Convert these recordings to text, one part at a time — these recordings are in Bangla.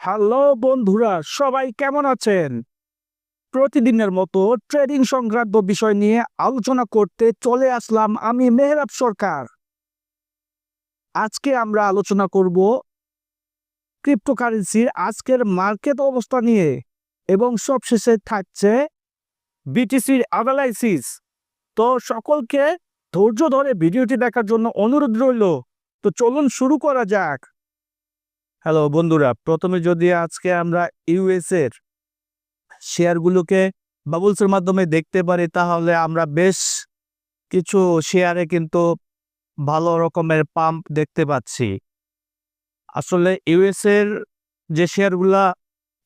হ্যালো বন্ধুরা, সবাই কেমন আছেন? প্রতিদিনের মতো ট্রেডিং সংক্রান্ত বিষয় নিয়ে আলোচনা করতে চলে আসলাম আমি মেহরাব সরকার। আজকে আমরা আলোচনা করব ক্রিপ্টোকারেন্সির আজকের মার্কেট অবস্থা নিয়ে এবং সবশেষে থাকছে বিটিসির অ্যানালাইসিস তো সকলকে ধৈর্য ধরে ভিডিওটি দেখার জন্য অনুরোধ রইল। তো চলুন শুরু করা যাক। হ্যালো বন্ধুরা, প্রথমে যদি আজকে আমরা ইউএস এর শেয়ারগুলোকে বাবলসের মাধ্যমে দেখতে পারি, তাহলে আমরা বেশ কিছু শেয়ারে কিন্তু ভালো রকমের পাম্প দেখতে পাচ্ছি। আসলে ইউএস এর যে শেয়ারগুলা,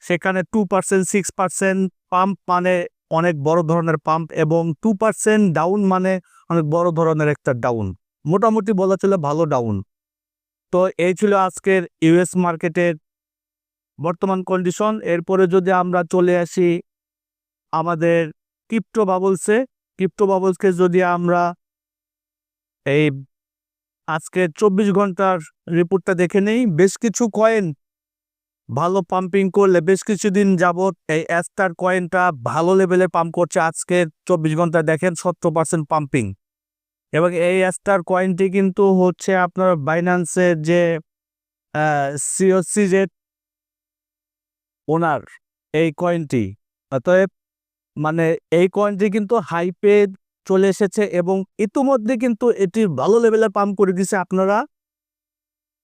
সেখানে two percent six percent pump মানে অনেক বড় ধরনের পাম্প এবং টু পার্সেন্ট ডাউন মানে অনেক বড় ধরনের একটা ডাউন মোটামুটি বলা চলে ভালো ডাউন তো এই ছিল আজকের ইউএস মার্কেটের বর্তমান কন্ডিশন এরপরে যদি আমরা চলে আসি আমাদের ক্রিপ্টো বাবলসে ক্রিপ্টো বাবলসকে যদি আমরা এই আজকে চব্বিশ ঘণ্টার রিপোর্টটা দেখে নেই। বেশ কিছু কয়েন ভালো পাম্পিং করলে, বেশ কিছুদিন যাবৎ এই অ্যাস্টার কয়েনটা ভালো লেভেলে পাম্প করছে। আজকে চব্বিশ ঘণ্টা দেখেন, সত্তর পার্সেন্ট পাম্পিং এবং এই অ্যাস্টার কয়েনটি কিন্তু হচ্ছে আপনার বাইন্যান্সের যে সিওসি যে ওনার এই কয়েনটি অতএব মানে এই কয়েনটি কিন্তু হাইপে চলে এসেছে এবং ইতিমধ্যে কিন্তু এটি ভালো লেভেলে পাম্প করে দিছে আপনারা।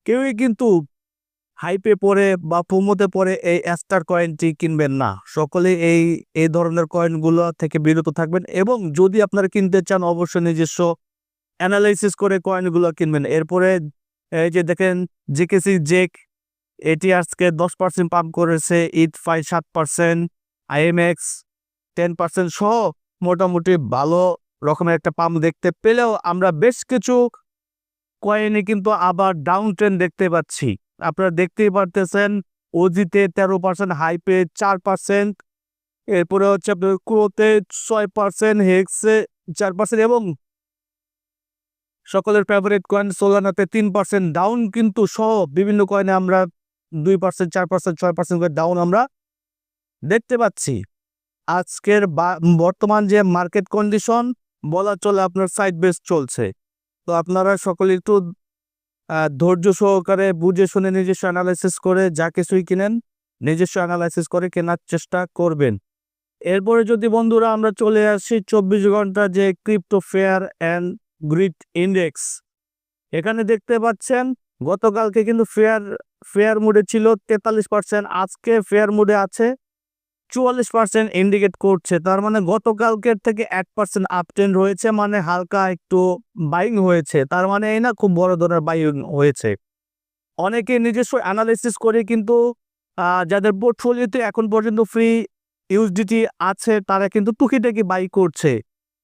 কেউই কিন্তু হাইপে পরে বা প্রমোতে পরে এই অ্যাস্টার কয়েনটি কিনবেন না। সকলে এই এই ধরনের কয়েনগুলো থেকে বিরত থাকবেন এবং যদি আপনারা কিনতে চান অবশ্যই নিজস্ব অ্যানালাইসিস করে কয়েনগুলো কিনবেন। এরপরে, এই যে দেখেন জিকেসি জেক এটি আজকে দশ পার্সেন্ট পাম্প করেছে ইট ফাই সাত পার্সেন্ট আইএমএক্স টেন পার্সেন্ট সহ মোটামুটি ভালো রকমের একটা পাম্প দেখতে পেলেও আমরা বেশ কিছু কয়েনে কিন্তু আবার ডাউন ট্রেন্ড দেখতে পাচ্ছি। আপনারা দেখতেই পারতেছেন ওজিতে তেরো পার্সেন্ট হাইপে চার পার্সেন্ট এরপরে হচ্ছে আপনার ক্রোতে ছয় পার্সেন্ট হেক্সে চার পার্সেন্ট এবং সকলের ফেভারিট কয়েন সোলানাতে তিন পার্সেন্ট ডাউন কিন্তু সহ বিভিন্ন কয়েনে আমরা দুই পার্সেন্ট চার পার্সেন্ট ছয় পার্সেন্ট করে ডাউন আমরা দেখতে পাচ্ছি। আজকের বর্তমান যে মার্কেট কন্ডিশন বলা চলে আপনার সাইড বেস চলছে। তো আপনারা সকলে একটু ধৈর্য সহকারে বুঝে শুনে নিজস্ব অ্যানালাইসিস করে যা কিছুই কিনেন, নিজস্ব অ্যানালাইসিস করে কেনার চেষ্টা করবেন। এরপরে যদি বন্ধুরা আমরা চলে আসি, চব্বিশ ঘণ্টা যে crypto fear and greed index. এখানে দেখতে পাচ্ছেন, গতকালকে কিন্তু ফেয়ার ফেয়ার মুডে ছিল তেতাল্লিশ পার্সেন্ট, আজকে ফেয়ার মুডে আছে চুয়াল্লিশ পার্সেন্ট ইন্ডিকেট করছে। তার মানে গতকালকের থেকে এক পার্সেন্ট আপটেন্ড হয়েছে মানে হালকা একটু বাইং হয়েছে। তার মানে এই না খুব বড় ধরনের বাইং হয়েছে। অনেকে নিজস্ব অ্যানালিসিস করে কিন্তু যাদের পোর্টফোলিওতে এখন পর্যন্ত ফ্রি ইউজডিটি আছে, তারা কিন্তু টুকিটাকি বাই করছে।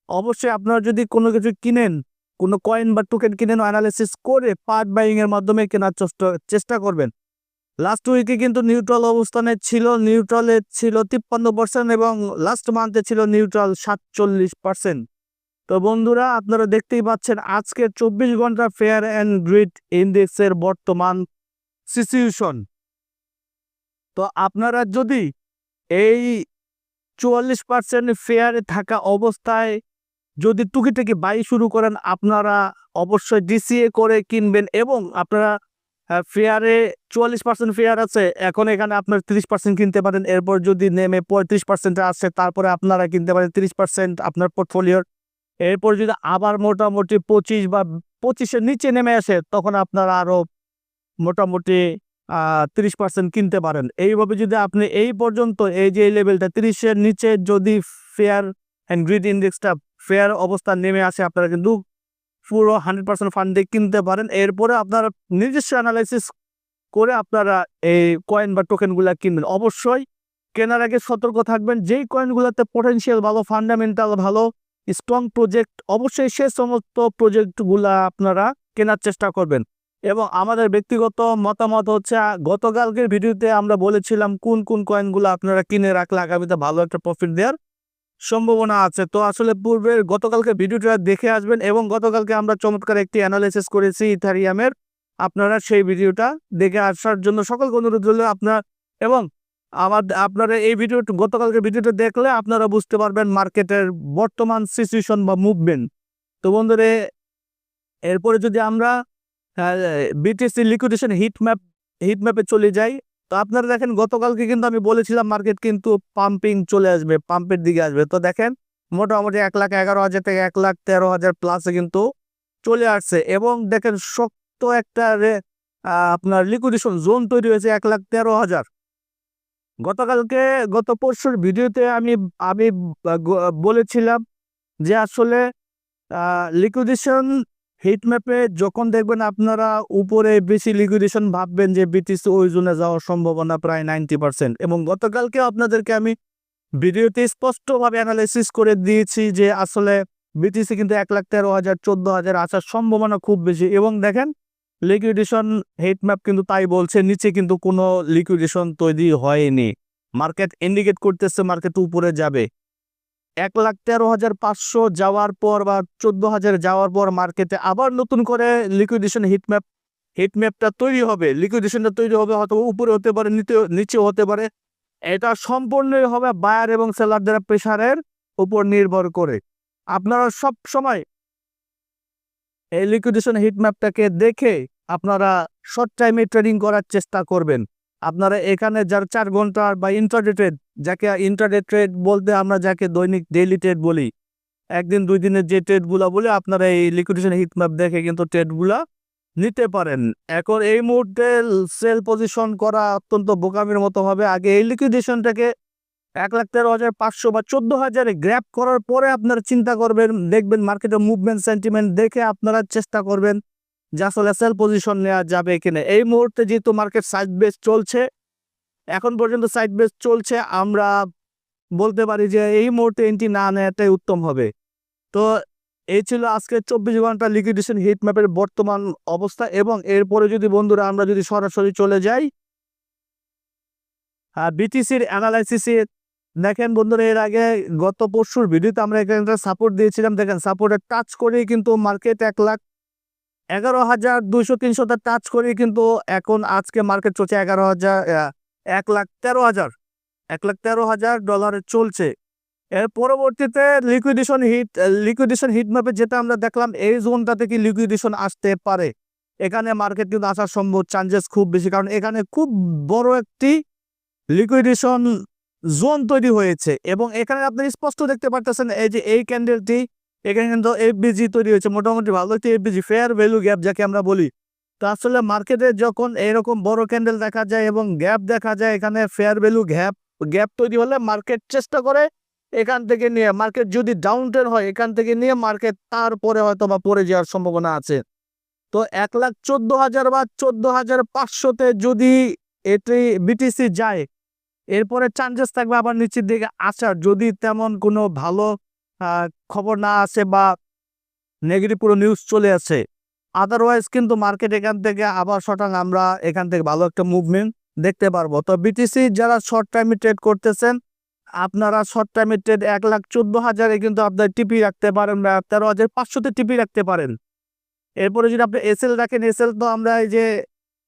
অবশ্যই আপনারা যদি কোনো কিছু কিনেন, কোনো কয়েন বা টোকেন কিনেন অ্যানালিসিস করে পার্ট বাইং এর মাধ্যমে কেনার চেষ্টা চেষ্টা করবেন। লাস্ট উইকে কিন্তু নিউট্রাল অবস্থানে ছিল নিউট্রালে ছিল তিপ্পান্ন পার্সেন্ট এবং লাস্ট মান্থে ছিল নিউট্রাল সাতচল্লিশ পার্সেন্ট তো বন্ধুরা, আপনারা দেখতেই পাচ্ছেন আজকে চব্বিশ ঘণ্টা ফেয়ার অ্যান্ড গ্রিড ইন্ডেক্সের বর্তমান সিচুয়েশন তো আপনারা যদি এই চুয়াল্লিশ পার্সেন্ট ফেয়ারে থাকা অবস্থায় যদি টুকিটাকি বাই শুরু করেন, আপনারা অবশ্যই ডিসিএ করে কিনবেন এবং আপনারা ফেয়ারে চুয়াল্লিশ পার্সেন্ট ফেয়ার আছে, এখন এখানে আপনার তিরিশ পার্সেন্ট কিনতে পারেন। এরপর যদি নেমে পঁয়ত্রিশ পার্সেন্ট আসে তারপরে আপনারা কিনতে পারেন তিরিশ পার্সেন্ট আপনার পোর্টফোলিওর এরপর যদি আবার মোটামুটি পঁচিশ বা পঁচিশের নিচে নেমে আসে, তখন আপনারা আরও মোটামুটি তিরিশ পার্সেন্ট কিনতে পারেন। এইভাবে যদি আপনি এই পর্যন্ত, এই যে লেভেলটা তিরিশের নিচে যদি ফেয়ার অ্যান্ড গ্রিড ইন্ডেক্সটা ফেয়ার অবস্থা নেমে আসে, আপনারা কিন্তু পুরো হান্ড্রেড পার্সেন্ট ফান্ডে কিনতে পারেন। এরপরে আপনারা নিজস্ব অ্যানালাইসিস করে আপনারা এই কয়েন বা টোকেনগুলো কিনবেন। অবশ্যই কেনার আগে সতর্ক থাকবেন, যেই কয়েনগুলোতে পটেনশিয়াল ভালো ফান্ডামেন্টাল ভালো স্ট্রং প্রজেক্ট অবশ্যই সে সমস্ত প্রজেক্টগুলা আপনারা কেনার চেষ্টা করবেন। এবং আমাদের ব্যক্তিগত মতামত হচ্ছে, গতকালকের ভিডিওতে আমরা বলেছিলাম কোন কোন কয়েনগুলো আপনারা কিনে রাখলে আগামীতে ভালো একটা প্রফিট দেওয়ার সম্ভাবনা আছে। তো আসলে পূর্বের গতকালকে ভিডিওটা দেখে আসবেন এবং গতকালকে আমরা চমৎকার একটি অ্যানালাইসিস করেছি ইথারিয়ামের। আপনারা সেই ভিডিওটা দেখে আসার জন্য সকলকে অনুরোধ হলো আপনার এবং আমার আপনারা এই ভিডিও গতকালকে ভিডিওটা দেখলে আপনারা বুঝতে পারবেন মার্কেটের বর্তমান সিচুয়েশন বা মুভমেন্ট তো বন্ধুরে, এরপরে যদি আমরা BTC liquidation heat map heat ম্যাপে চলে যাই তো আপনারা দেখেন, গতকালকে কিন্তু আমি বলেছিলাম মার্কেট কিন্তু পাম্পিং চলে আসবে পাম্পের দিকে আসবে। তো দেখেন, মোটামুটি এক লাখ এগারো হাজার থেকে এক লাখ তেরো হাজার প্লাসে কিন্তু চলে আসছে। এবং দেখেন, শক্ত একটা আপনার লিকুইডেশন জোন তৈরি হয়েছে এক লাখ তেরো হাজার। গতকালকে, গত পরশুর ভিডিওতে আমি আমি বলেছিলাম যে আসলে লিকুইডেশন হিট ম্যাপে যখন দেখবেন আপনারা উপরে বেশি লিকুইডেশন ভাববেন যে বিটিসি ওই জোনে যাওয়ার সম্ভাবনা প্রায় নাইনটি পার্সেন্ট এবং গতকালকে আপনাদেরকে আমি ভিডিওতে স্পষ্টভাবে অ্যানালাইসিস করে দিয়েছি যে আসলে বিটিসি কিন্তু এক লাখ তেরো হাজার, চোদ্দ হাজার আসার সম্ভাবনা খুব বেশি এবং দেখেন লিকুইডেশন হিট ম্যাপ কিন্তু তাই বলছে, নিচে কিন্তু কোনো লিকুইডেশন তৈরি হয়নি। মার্কেট ইন্ডিকেট করতেছে মার্কেট উপরে যাবে। এক লাখ তেরো হাজার পাঁচশো যাওয়ার পর বা চোদ্দ হাজার যাওয়ার পর মার্কেটে আবার নতুন করে লিকুইডেশন হিটম্যাপ হিটম্যাপটা তৈরি হবে। লিকুইডেশনটা তৈরি হবে, হয়তো উপরে হতে পারে নিচে হতে পারে। এটা সম্পূর্ণই হবে বায়ার এবং সেলারদের প্রেশারের উপর নির্ভর করে। আপনারা সব সময় এই লিকুইডেশন হিটম্যাপটাকে দেখে আপনারা শর্ট টাইমে ট্রেডিং করার চেষ্টা করবেন। আপনারা এখানে যার চার ঘণ্টার বা ইন্টারডে ট্রেড যাকে ইন্টারডে ট্রেড বলতে আমরা যাকে দৈনিক ডেইলি ট্রেড বলি, একদিন দুই দিনের যে ট্রেডগুলো বলে আপনারা এই লিকুইডেশন হিট ম্যাপ দেখে কিন্তু ট্রেডগুলা নিতে পারেন। এখন এই মুহূর্তে সেল পজিশন করা অত্যন্ত বোকামির মতো হবে। আগে এই লিকুইডেশনটাকে এক লাখ তেরো হাজার পাঁচশো বা চোদ্দ হাজারে গ্র্যাপ করার পরে আপনারা চিন্তা করবেন, দেখবেন মার্কেটের মুভমেন্ট সেন্টিমেন্ট দেখে আপনারা চেষ্টা করবেন যে আসলে সেল পজিশন নেওয়া যাবে কিনা। এই মুহূর্তে যেহেতু মার্কেট সাইড বেস চলছে, এখন পর্যন্ত সাইড বেস চলছে, আমরা বলতে পারি যে এই মুহূর্তে এন্ট্রি না নেওয়াটাই উত্তম হবে। তো এই ছিল আজকে চব্বিশ ঘণ্টা লিকুইডেশন হিট ম্যাপের বর্তমান অবস্থা এবং এরপরে যদি বন্ধুরা আমরা যদি সরাসরি চলে যাই বিটিসির অ্যানালাইসিসে দেখেন বন্ধুরা, এর আগে গত পরশুর ভিডিওতে আমরা এখানে সাপোর্ট দিয়েছিলাম। দেখেন সাপোর্টে টাচ করেই কিন্তু মার্কেট এক লাখ এগারো হাজার দুইশো তিনশোতে টাচ করেই কিন্তু এখন আজকে মার্কেট চলছে এগারো হাজার এক লাখ তেরো হাজার। এক লাখ তেরো হাজার ডলারে চলছে। এর পরবর্তীতে লিকুইডেশন হিট লিকুইডেশন হিট ম্যাপে যেটা আমরা দেখলাম, এই জোনটাতে কি লিকুইডেশন আসতে পারে? এখানে মার্কেট কিন্তু আসার সম্ভব চান্সেস খুব বেশি, কারণ এখানে খুব বড় একটি লিকুইডেশন জোন তৈরি হয়েছে। এবং এখানে আপনি স্পষ্ট দেখতে পারতেছেন, এই যে এই ক্যান্ডেলটি এখানে কিন্তু এফবিজি তৈরি হয়েছে। মোটামুটি ভালো একটি এফবিজি ফেয়ার ভ্যালু গ্যাপ যাকে আমরা বলি। তো আসলে মার্কেটে যখন এরকম বড় ক্যান্ডেল দেখা যায় এবং গ্যাপ দেখা যায়, এখানে ফেয়ার ভ্যালু গ্যাপ গ্যাপ তৈরি হলে মার্কেট চেষ্টা করে এখান থেকে নিয়ে মার্কেট যদি ডাউন ট্রেন হয়, এখান থেকে নিয়ে মার্কেট তারপরে হয়তো বা পড়ে যাওয়ার সম্ভাবনা আছে। তো এক লাখ চোদ্দ হাজার বা চোদ্দ হাজার পাঁচশোতে যদি এটি বিটিসি যায়, এরপরে চান্সেস থাকবে আবার নিচের দিকে আসার। যদি তেমন কোনো ভালো খবর না আসে বা নেগেটিভ পুরো নিউজ চলে আসে। আদারওয়াইজ কিন্তু মার্কেট এখান থেকে আবার শটাং আমরা এখান থেকে ভালো একটা মুভমেন্ট দেখতে পারব। তো বিটিসি যারা শর্ট টাইমে ট্রেড করতেছেন, আপনারা শর্ট টাইমে ট্রেড এক লাখ চোদ্দ হাজারে কিন্তু আপনার টিপি রাখতে পারেন বা তেরো হাজার পাঁচশোতে টিপি রাখতে পারেন। এরপরে যদি আপনি এসএল রাখেন এসএল তো আমরা এই যে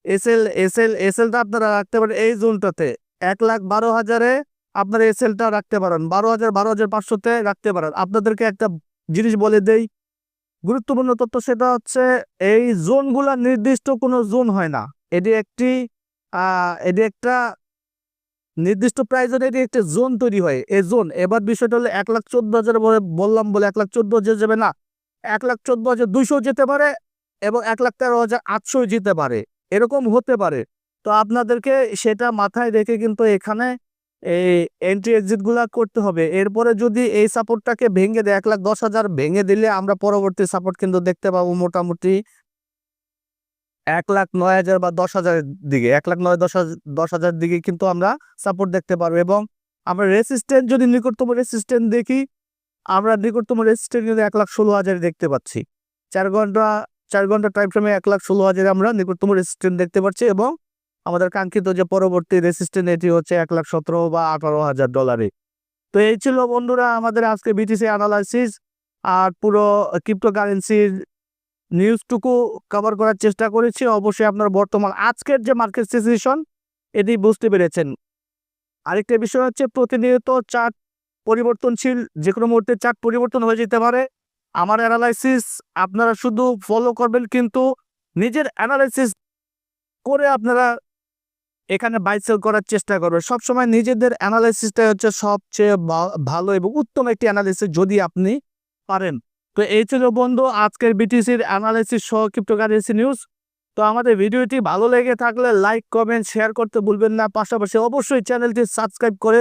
এসএল এসএল এসএলটা আপনারা রাখতে পারেন এই জোনটাতে এক লাখ বারো হাজারে আপনারা এসএলটা রাখতে পারেন। বারো হাজার বারো হাজার পাঁচশোতে রাখতে পারেন। আপনাদেরকে একটা জিনিস বলে দেই। গুরুত্বপূর্ণ তথ্য সেটা হচ্ছে, এই জোনগুলা নির্দিষ্ট কোনো জোন হয় না। এটি একটি এটি একটা নির্দিষ্ট প্রাইজের এটি একটি জোন তৈরি হয়। এই জোন এবার বিষয়টা হলো এক লাখ চোদ্দ হাজার বলে বললাম বলে এক লাখ চোদ্দ হাজার যাবে না। এক লাখ চোদ্দ হাজার দুইশো যেতে পারে এবং এক লাখ তেরো হাজার আটশো যেতে পারে। এরকম হতে পারে। তো আপনাদেরকে সেটা মাথায় রেখে কিন্তু এখানে এই এন্ট্রি এক্সিটগুলা করতে হবে। এরপরে যদি এই সাপোর্টটাকে ভেঙে দেয়, এক লাখ দশ হাজার ভেঙে দিলে আমরা পরবর্তী সাপোর্ট কিন্তু দেখতে পাবো মোটামুটি এক লাখ নয় হাজার বা দশ হাজারের দিকে। এক লাখ নয় দশ হাজার দশ হাজার দিকে কিন্তু আমরা সাপোর্ট দেখতে পারব এবং আমরা রেসিস্ট্যান্ট যদি নিকটতম রেসিস্ট্যান্ট দেখি, আমরা নিকটতম রেসিস্ট্যান্ট কিন্তু এক লাখ ষোলো হাজার দেখতে পাচ্ছি। চার ঘণ্টা চার ঘণ্টা টাইম ফ্রেমে এক লাখ ষোলো হাজারে আমরা নিকটতম রেসিস্ট্যান্ট দেখতে পাচ্ছি এবং আমাদের কাঙ্ক্ষিত যে পরবর্তী রেসিস্ট্যান্ট এটি হচ্ছে এক লাখ সতেরো বা আঠারো হাজার ডলারে তো এই ছিল বন্ধুরা আমাদের আজকে বিটিসি অ্যানালাইসিস আর পুরো ক্রিপ্টোকারেন্সির নিউজটুকু কভার করার চেষ্টা করেছি। অবশ্যই আপনার বর্তমান আজকের যে মার্কেট সিচুয়েশন এটি বুঝতে পেরেছেন। আরেকটা বিষয় হচ্ছে প্রতিনিয়ত চার্ট পরিবর্তনশীল যে কোনো মুহূর্তে চার্ট পরিবর্তন হয়ে যেতে পারে। আমার অ্যানালাইসিস আপনারা শুধু ফলো করবেন, কিন্তু নিজের অ্যানালাইসিস করে আপনারা এখানে বাই সেল করার চেষ্টা করবে। সবসময় নিজেদের অ্যানালাইসিসটাই হচ্ছে সবচেয়ে ভালো এবং উত্তম একটি অ্যানালাইসিস যদি আপনি পারেন। তো এই ছিল বন্ধু আজকের বিটিসির অ্যানালাইসিস সহ ক্রিপ্টোকারেন্সি নিউজ তো আমাদের ভিডিওটি ভালো লেগে থাকলে লাইক কমেন্ট শেয়ার করতে ভুলবেন না। পাশাপাশি অবশ্যই চ্যানেলটি সাবস্ক্রাইব করে